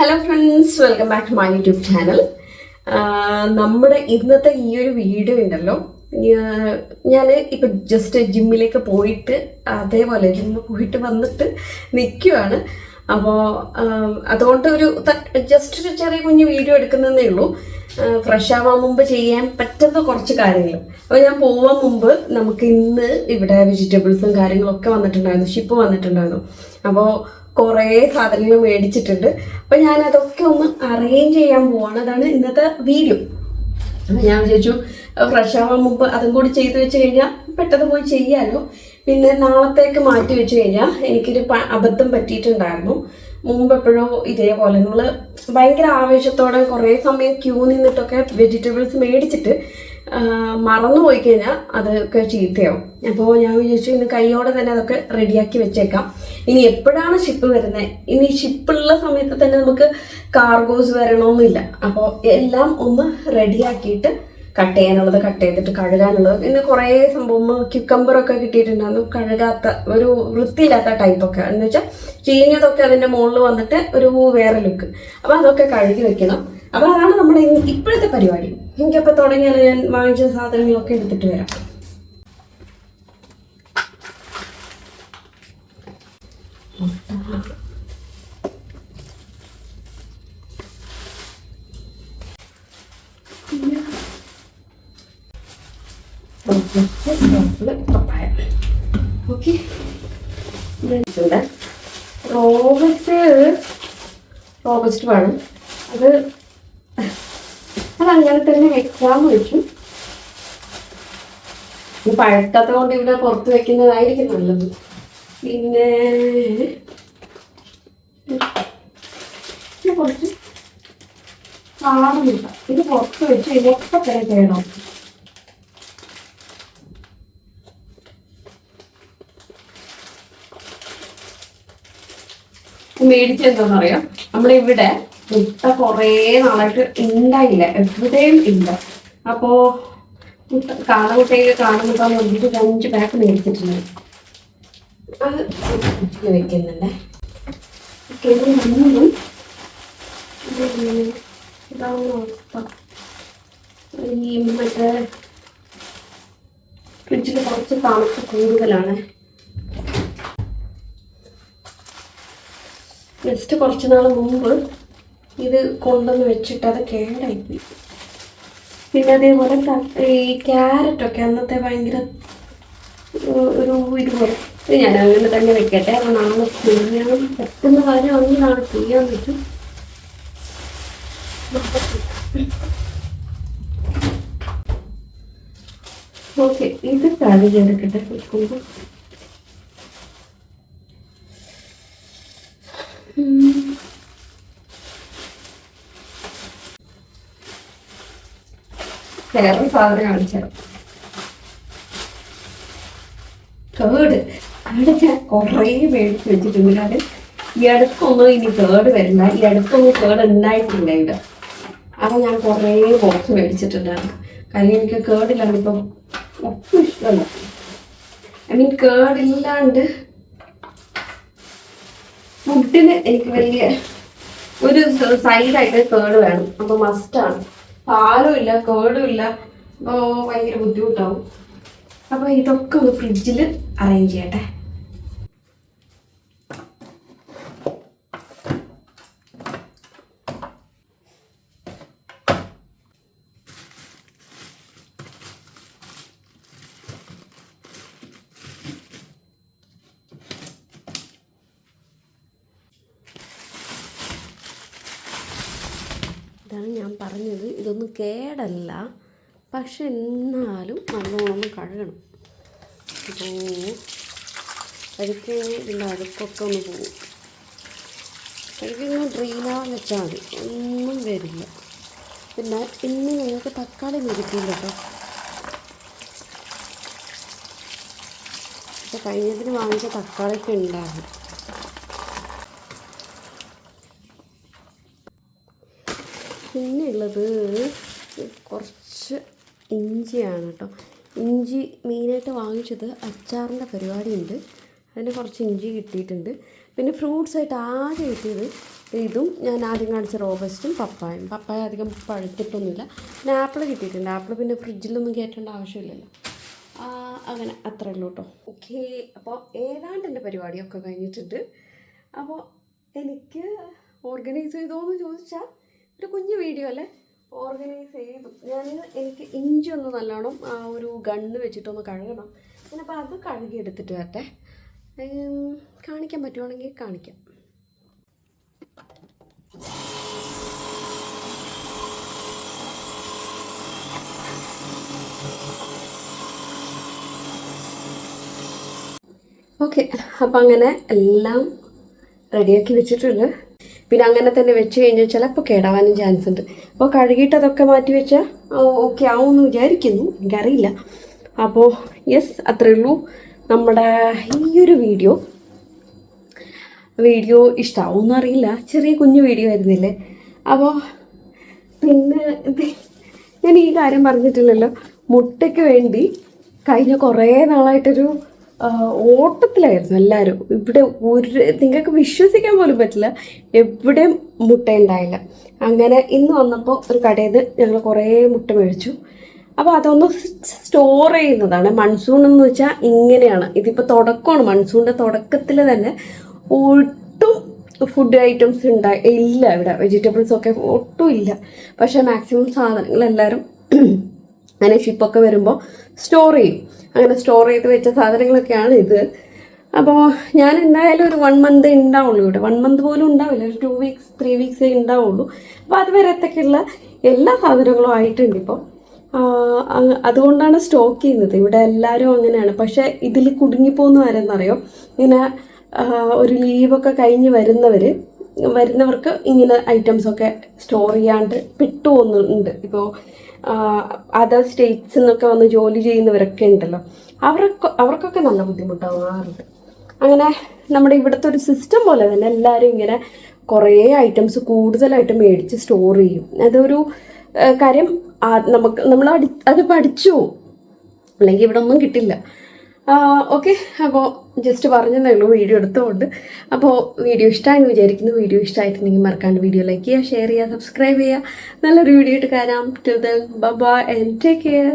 Hello friends welcome back to my YouTube channel നമ്മുടെ ഇന്നത്തെ ഈ ഒരു വീഡിയോ ഉണ്ടല്ലോ. ഞാൻ ഇപ്പം ജസ്റ്റ് ജിമ്മിലേക്ക് പോയിട്ട് അതേപോലെ ജിമ്മിൽ പോയിട്ട് വന്നിട്ട് നിൽക്കുവാണ് അപ്പോൾ അതുകൊണ്ട് ഒരു ജസ്റ്റ് ഒരു ചെറിയ കുഞ്ഞ് വീഡിയോ എടുക്കുന്നതേ ഉള്ളൂ. ഫ്രഷ് ആവാൻ മുമ്പ് ചെയ്യാൻ പറ്റുന്ന കുറച്ച് കാര്യങ്ങൾ. അപ്പോൾ ഞാൻ പോവാൻ മുമ്പ് നമുക്ക് ഇന്ന് ഇവിടെ വെജിറ്റബിൾസും കാര്യങ്ങളൊക്കെ വന്നിട്ടുണ്ടായിരുന്നു. ഷിപ്പ് വന്നിട്ടുണ്ടായിരുന്നു. അപ്പോൾ കുറേ സാധനങ്ങൾ മേടിച്ചിട്ടുണ്ട്. അപ്പോൾ ഞാൻ അതൊക്കെ ഒന്ന് അറേഞ്ച് ചെയ്യാൻ പോവാണ് അതാണ് ഇന്നത്തെ വീഡിയോ അപ്പോൾ ഞാൻ വിചാരിച്ചു ഫ്രഷ് ആവാൻ മുമ്പ് അതും കൂടി ചെയ്തു വെച്ച് കഴിഞ്ഞാൽ പെട്ടെന്ന് പോയി ചെയ്യാമല്ലോ പിന്നെ നാളത്തേക്ക് മാറ്റി വെച്ച് കഴിഞ്ഞാൽ എനിക്കൊരു അബദ്ധം പറ്റിയിട്ടുണ്ടായിരുന്നു. മുമ്പ് എപ്പോഴും ഇതേപോലെ നമ്മൾ ഭയങ്കര ആവേശത്തോടെ കുറേ സമയം ക്യൂ നിന്നിട്ടൊക്കെ വെജിറ്റബിൾസ് മേടിച്ചിട്ട് മറന്നു പോയി കഴിഞ്ഞാൽ അതൊക്കെ ചീത്തയാവും. അപ്പോൾ ഞാൻ വിചാരിച്ചു ഇന്ന് കൈയോടെ തന്നെ അതൊക്കെ റെഡിയാക്കി വെച്ചേക്കാം. ഇനി എപ്പോഴാണ് ഷിപ്പ് വരുന്നത് ഇനി ഷിപ്പുള്ള സമയത്ത് തന്നെ നമുക്ക് കാർഗോസ് വരണമെന്നില്ല. അപ്പോൾ എല്ലാം ഒന്ന് റെഡിയാക്കിയിട്ട് കട്ട് ചെയ്യാനുള്ളത് കട്ട് ചെയ്തിട്ട് കഴുകാനുള്ളത്. ഇന്ന് കുറേ സംഭവം ക്യുക്കമ്പറൊക്കെ കിട്ടിയിട്ടുണ്ടായിരുന്നു കഴുകാത്ത ഒരു വൃത്തിയില്ലാത്ത ടൈപ്പൊക്കെ എന്ന് വെച്ചാൽ ചീഞ്ഞതൊക്കെ അതിന്റെ മുകളിൽ വന്നിട്ട് ഒരു വേറെ ലുക്ക് അപ്പോൾ അതൊക്കെ കഴുകി വെക്കണം. അപ്പോൾ അതാണ് നമ്മുടെ ഇപ്പോഴത്തെ പരിപാടി. എനിക്കപ്പോൾ തുടങ്ങിയാൽ ഞാൻ വാങ്ങിച്ച സാധനങ്ങളൊക്കെ എടുത്തിട്ട് വരാം. പപ്പായ ഓക്കെ റോബസ്റ്റ് റോബസ്റ്റ് വേണം അത് അതങ്ങനെ തന്നെ വെച്ചു ഇത് പഴക്കാത്ത കൊണ്ട് ഇവിടെ പുറത്ത് വെക്കുന്നതായിരിക്കും നല്ലത് പിന്നെ കുറച്ച് കാണുന്നില്ല ഇത് പുറത്ത് വെച്ച് ഇതൊക്കെ തന്നെ ചെയ്യണം. മേടിച്ചെന്താണെന്നറിയാം നമ്മളിവിടെ മുട്ട കുറേ നാളായിട്ട് ഉണ്ടായില്ല. എവിടെയും ഇല്ല. അപ്പോൾ കാളമുട്ടയൊക്കെ കാണുമ്പോൾ നോക്കിയിട്ട് ഒരു അഞ്ച് പാക്ക് മേടിച്ചിട്ടുണ്ട്. അത് വെക്കുന്നുണ്ട്. ഈ മറ്റേ ഫ്രിഡ്ജിൽ കുറച്ച് തണുപ്പ് കൂടുതലാണ്. ജസ്റ്റ് കുറച്ച് നാൾ മുമ്പ് ഇത് കൊണ്ടുവന്ന് വെച്ചിട്ട് അത് കേടായിപ്പോയി. പിന്നെ അതേപോലെ ഈ ക്യാരറ്റൊക്കെ അന്നത്തെ ഭയങ്കര ഒരു- ഇതുപോലെ ഇത് ഞാൻ അങ്ങനെ തന്നെ വെക്കട്ടെ അപ്പോൾ നാളെ ചെയ്യാൻ പറ്റുന്ന കാര്യമാണെങ്കിൽ നാളെ ചെയ്യാൻ പറ്റും ഓക്കെ ഇത് കാര്യം ചെയ്തിട്ടുണ്ട് വെക്കുമ്പോൾ വേറൊരു സാധനം കാണിച്ചത് കേട്. അവിടെ ഞാൻ കുറേ മേടിച്ച് വെച്ചിട്ടുണ്ട്. കാരണം ഈ അടുത്തൊന്നും ഇനി കേട് വരില്ല. ഈ അടുത്തൊന്നും കേട് ഉണ്ടായിട്ടില്ല ഇവിടെ. അപ്പം ഞാൻ കുറേ ബോക്സ് മേടിച്ചിട്ടുണ്ടായിരുന്നു കാര്യം എനിക്ക് കേടില്ലാണ്ട് ഇപ്പം ഒട്ടും ഇഷ്ടമല്ല. ഐ മീൻ കേടില്ലാണ്ട് ഫുഡിന് എനിക്ക് വലിയ ഒരു സൈഡായിട്ട് കേട് വേണം. അപ്പൊ മസ്റ്റാണ് പാലും ഇല്ല കേടും ഇല്ല. അപ്പോൾ ഭയങ്കര ബുദ്ധിമുട്ടാവും. അപ്പൊ ഇതൊക്കെ ഒന്ന് ഫ്രിഡ്ജിൽ അറേഞ്ച് ചെയ്യട്ടെ. ഇതാണ് ഞാൻ പറഞ്ഞത്. ഇതൊന്നും കേടല്ല. പക്ഷെ എന്നാലും നല്ലോണം കഴുകണം. അപ്പോൾ കഴിക്കഴിഞ്ഞ് ഇതിന്റെ അഴുക്കൊക്കെ ഒന്ന് പോകും കഴിക്കുന്ന ഡ്രീലാൻ വെച്ചാൽ മതി. ഒന്നും വരില്ല. പിന്നെ ഇന്ന് ഞങ്ങൾക്ക് തക്കാളി മേടിക്കില്ല കേട്ടോ. കഴിഞ്ഞതിന് വാങ്ങിച്ച തക്കാളിയൊക്കെ ഉണ്ടാകും പിന്നെ ഉള്ളത് കുറച്ച് ഇഞ്ചിയാണ് കേട്ടോ. ഇഞ്ചി മെയിനായിട്ട് വാങ്ങിച്ചത് അച്ചാറിന്റെ പരിപാടിയുണ്ട്. അതിന് കുറച്ച് ഇഞ്ചി കിട്ടിയിട്ടുണ്ട്. പിന്നെ ഫ്രൂട്ട്സ് ആയിട്ട് ആകെ കിട്ടിയത് ഇതും ഞാൻ ആദ്യം കാണിച്ച റോബസ്റ്റും പപ്പായും പപ്പായ അധികം പഴുത്തിട്ടൊന്നുമില്ല. പിന്നെ ആപ്പിൾ കിട്ടിയിട്ടുണ്ട്. ആപ്പിൾ പിന്നെ ഫ്രിഡ്ജിലൊന്നും കയറ്റേണ്ട ആവശ്യമില്ലല്ലോ. അങ്ങനെ അത്രേ ഉള്ളൂ കേട്ടോ. ഓക്കെ അപ്പോൾ ഏതാണ്ട് എന്റെ പരിപാടിയൊക്കെ കഴിഞ്ഞിട്ടുണ്ട്. അപ്പോൾ എനിക്ക് ഓർഗനൈസ് ചെയ്തോന്ന് ചോദിച്ചാൽ ഒരു കുഞ്ഞു വീഡിയോ അല്ലേ? ഓർഗനൈസ് ചെയ്തു. ഞാൻ എനിക്ക് ഇഞ്ചി ഒന്ന് നല്ലോണം ആ ഒരു ഗണ്ണ് വെച്ചിട്ടൊന്ന് കഴുകണം. ഞാനപ്പോൾ അത് കഴുകി എടുത്തിട്ട് വരട്ടെ കാണിക്കാൻ പറ്റുവാണെങ്കിൽ കാണിക്കാം. ഓക്കെ അപ്പം അങ്ങനെ എല്ലാം റെഡിയാക്കി വെച്ചിട്ടുണ്ട്. പിന്നെ അങ്ങനെ തന്നെ വെച്ച് കഴിഞ്ഞാൽ ചിലപ്പോൾ കേടാവാനും ചാൻസ് ഉണ്ട്. അപ്പോൾ കഴുകിയിട്ട് അതൊക്കെ മാറ്റി വെച്ചാൽ ഓക്കെ ആവുമെന്ന് വിചാരിക്കുന്നു. എനിക്കറിയില്ല. അപ്പോൾ യെസ് അത്രയേ ഉള്ളൂ. നമ്മുടെ ഈ ഒരു വീഡിയോ. വീഡിയോ ഇഷ്ടമാവുമെന്ന് അറിയില്ല. ചെറിയ കുഞ്ഞു വീഡിയോ ആയിരുന്നില്ലേ? അപ്പോൾ പിന്നെ ഞാൻ ഈ കാര്യം പറഞ്ഞിട്ടില്ലല്ലോ. മുട്ടയ്ക്ക് വേണ്ടി കഴിഞ്ഞ കുറേ നാളായിട്ടൊരു ഓട്ടത്തിലായിരുന്നു എല്ലാവരും ഇവിടെ ഒരു നിങ്ങൾക്ക് വിശ്വസിക്കാൻ പോലും പറ്റില്ല. എവിടെയും മുട്ട ഉണ്ടായില്ല. അങ്ങനെ ഇന്ന് വന്നപ്പോൾ ഒരു കടയിൽ നിന്ന് ഞങ്ങൾ കുറേ മുട്ട മേടിച്ചു. അപ്പോൾ അതൊന്ന് സ്റ്റോർ ചെയ്യുന്നതാണ്. മൺസൂൺ എന്ന് വെച്ചാൽ ഇങ്ങനെയാണ്. ഇതിപ്പോൾ തുടക്കമാണ്. മൺസൂണിന്റെ തുടക്കത്തിൽ തന്നെ ഒട്ടും ഫുഡ് ഐറ്റംസ് ഉണ്ടായി ഇല്ല ഇവിടെ. വെജിറ്റബിൾസ് ഒക്കെ ഒട്ടും ഇല്ല. പക്ഷേ മാക്സിമം സാധനങ്ങൾ എല്ലാവരും അങ്ങനെ ഷിപ്പൊക്കെ വരുമ്പോൾ സ്റ്റോർ ചെയ്യും. അങ്ങനെ സ്റ്റോർ ചെയ്ത് വെച്ച സാധനങ്ങളൊക്കെയാണ് ഇത്. അപ്പോൾ ഞാൻ എന്തായാലും ഒരു വൺ മന്ത് ഉണ്ടാവുള്ളൂ ഇവിടെ. വൺ മന്ത് പോലും ഉണ്ടാവില്ല ഒരു ടു വീക്സ് ത്രീ വീക്സേ ഉണ്ടാവുള്ളൂ അപ്പോൾ അതുവരത്തേക്കുള്ള എല്ലാ സാധനങ്ങളും ആയിട്ടുണ്ട് ഇപ്പോൾ അതുകൊണ്ടാണ് സ്റ്റോക്ക് ചെയ്യുന്നത്. ഇവിടെ എല്ലാവരും അങ്ങനെയാണ്. പക്ഷേ ഇതിൽ കുടുങ്ങിപ്പോകുന്ന ആരെന്നറിയോ? ഇങ്ങനെ ഒരു ലീവൊക്കെ കഴിഞ്ഞ് വരുന്നവർ വരുന്നവർക്ക് ഇങ്ങനെ ഐറ്റംസൊക്കെ സ്റ്റോർ ചെയ്യാണ്ട് പെട്ടുപോകുന്നുണ്ട് ഇപ്പോൾ അതർ സ്റ്റേറ്റ്സിൽ നിന്നൊക്കെ വന്ന് ജോലി ചെയ്യുന്നവരൊക്കെ ഉണ്ടല്ലോ. അവർക്ക് അവർക്കൊക്കെ നല്ല ബുദ്ധിമുട്ടാവാറുണ്ട്. അങ്ങനെ നമ്മുടെ ഇവിടുത്തെ ഒരു സിസ്റ്റം പോലെ തന്നെ എല്ലാവരും ഇങ്ങനെ കുറേ ഐറ്റംസ് കൂടുതലായിട്ട് മേടിച്ച് സ്റ്റോർ ചെയ്യും. അതൊരു കാര്യം നമുക്ക് നമ്മൾ അടി അത് പഠിച്ചു. അല്ലെങ്കിൽ ഇവിടെ ഒന്നും കിട്ടില്ല. ഓക്കെ. അപ്പോൾ ജസ്റ്റ് പറഞ്ഞതേ ഉള്ളൂ. വീഡിയോ എടുത്തുകൊണ്ട് അപ്പോൾ വീഡിയോ ഇഷ്ടമായെന്ന് വിചാരിക്കുന്നു. വീഡിയോ ഇഷ്ടമായിട്ടുണ്ടെങ്കിൽ മറക്കാണ്ട് വീഡിയോ ലൈക്ക് ചെയ്യുക ഷെയർ ചെയ്യുക സബ്സ്ക്രൈബ് ചെയ്യുക. നല്ലൊരു വീഡിയോ ഇട്ട് കാണാം. ടു ദ ബബ ആൻഡ് ടേക്ക് കെയർ